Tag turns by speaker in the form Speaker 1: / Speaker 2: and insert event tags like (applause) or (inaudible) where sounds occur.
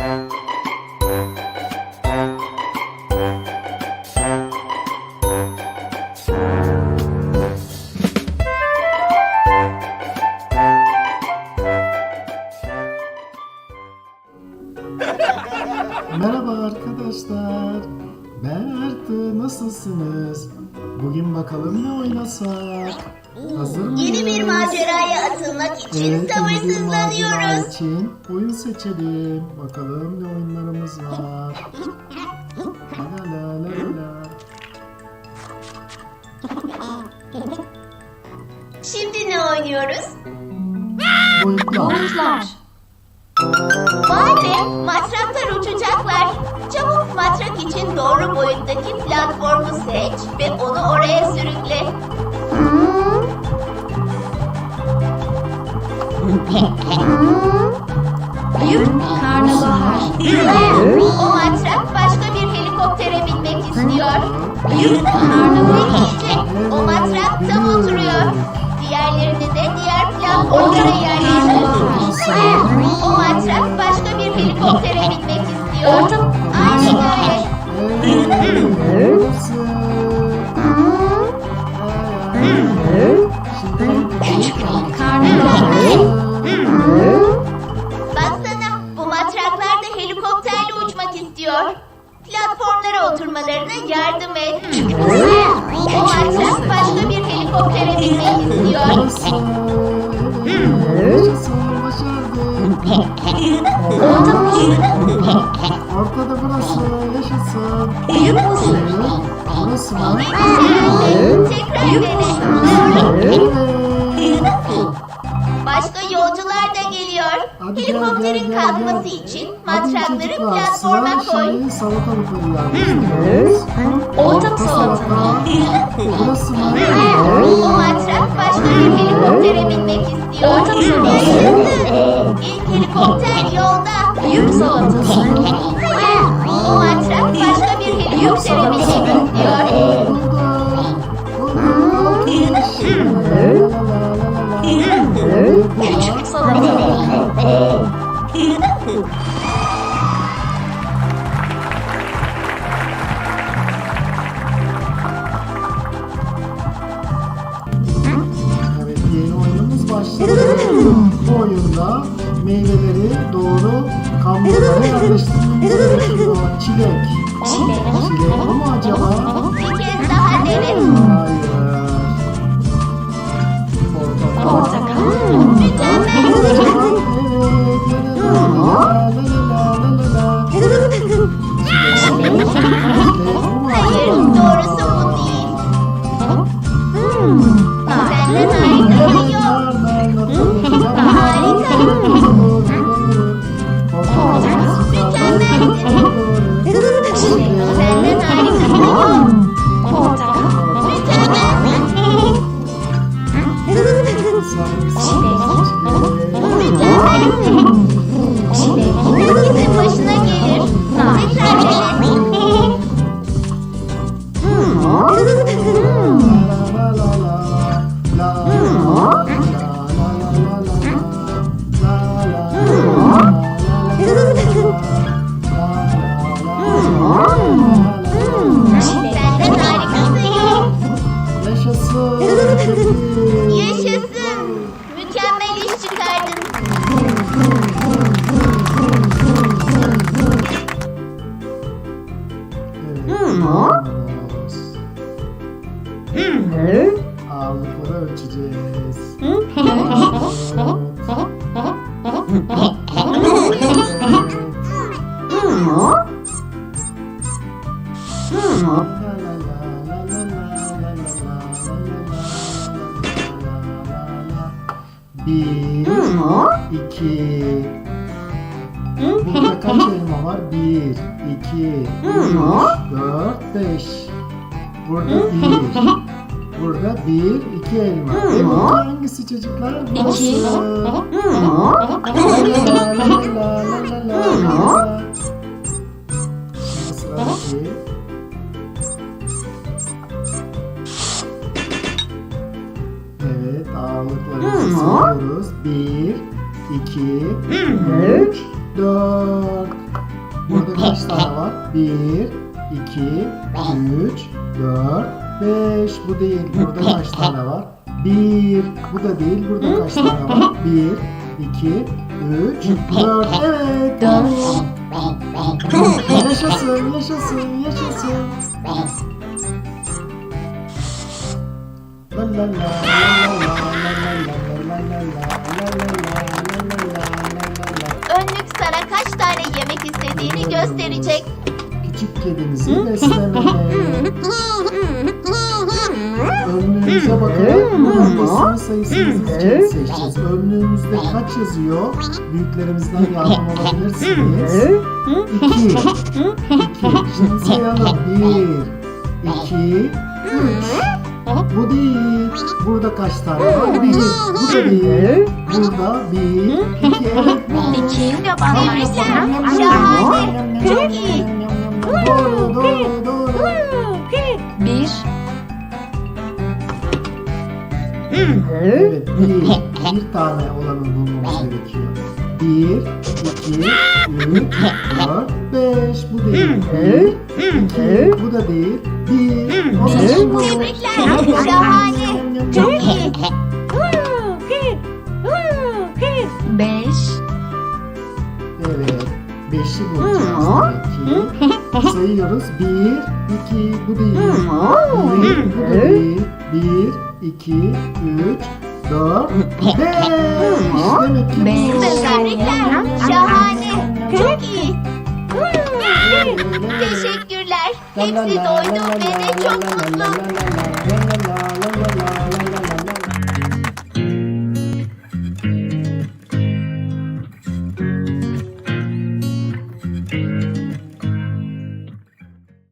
Speaker 1: Merhaba arkadaşlar. Ben Artı. Nasılsınız? Bugün bakalım ne oynasak? Hazır mıyız?
Speaker 2: Yeni bir maceraya atılmak için
Speaker 1: Evet,
Speaker 2: sabırsızlanıyoruz.
Speaker 1: için oyun seçelim. Bakalım ne oyunlarımız var. La la la la la.
Speaker 2: Şimdi ne oynuyoruz?
Speaker 1: Boyutlar.
Speaker 2: Vay be, matraklar uçacaklar. Çabuk matrak için doğru boyuttaki platformu seç ve onu oraya sürükle.
Speaker 3: Karnabahar.
Speaker 2: O matrak başka bir helikoptere binmek istiyor.
Speaker 3: Karnabahar.
Speaker 2: Platformlara oturmalarına yardım et. O matrak başka bir helikoptere binmek istiyor.
Speaker 1: Nasıl? Evet. Gel,
Speaker 2: kalkması için matrakları platforma koy.
Speaker 1: Şimdi salatalıkları yerleştiriyoruz.
Speaker 3: Orta
Speaker 1: salata. Burası mı?
Speaker 2: O matrak başka bir helikoptere binmek istiyor. Yaşasın. İlk helikopter yolda.
Speaker 3: Büyük salatası.
Speaker 2: O matrak başka bir helikoptere binmek istiyor.
Speaker 3: Küçük salata.
Speaker 1: Evet yeni oyunumuz başladı. Bu oyunda meyveleri doğru kamyonlara yerleştirmemiz gerekiyor. Çilek. Çilek bu mu acaba?
Speaker 2: Bir kez daha dene.
Speaker 1: Bir, iki. Burada kaç elma var? Bir, iki, üç, dört, beş. Burada bir. Burada bir, iki elma. Önce hangisi çocuklar?
Speaker 3: İki.
Speaker 1: La la la la la la la. Şimdi sıradaki. Evet, ağırlıklarımızı sayıyoruz. Bir, iki, üç, dört. Burada (laughs) kaç tane var? Bir, iki, üç, dört, beş. Bu değil. Burada kaç tane var? Bir. Bu da değil. Burada kaç tane var? (laughs) Bir, iki, üç, dört. Evet.
Speaker 3: Dört. (laughs)
Speaker 1: Yaşasın, yaşasın, yaşasın.
Speaker 2: Önlük sana kaç tane yemek istediğini gösterecek.
Speaker 1: Küçük kedimizi beslemeye. Önlüğümüze bakalım. Buradan basın sayısını seçeceğiz. Önlüğümüzde kaç yazıyor? Büyüklerimizden yardım alabilirsiniz. İki. İki. Şimdi sayalım. Bir, iki, üç. Bu değil. Burada kaç tane var? Bir. Bu da değil. Burada bir, iki. Evet. bu.
Speaker 3: İki.
Speaker 2: Tebrikler. Şahane. Çok iyi.
Speaker 1: Doğru, doğru, doğru.
Speaker 3: Bir.
Speaker 1: Evet, bir, bir tane olanı bulmamız gerekiyor. Bir, iki, üç, dört, beş. Bu değil. Bir, iki, bu da değil.
Speaker 2: Tebrikler. Şahane. Çok iyi.
Speaker 3: Beş.
Speaker 1: Evet, beşi bulacağız demek ki. Sayıyoruz. Bir, iki, bu değil. Bir, bu da değil. Bir, iki, üç, dört, beş. Demek ki
Speaker 3: Beş.
Speaker 2: Tebrikler. Şahane. Çok iyi.
Speaker 1: Evet.
Speaker 2: Hepsi doydu ve de çok mutlu.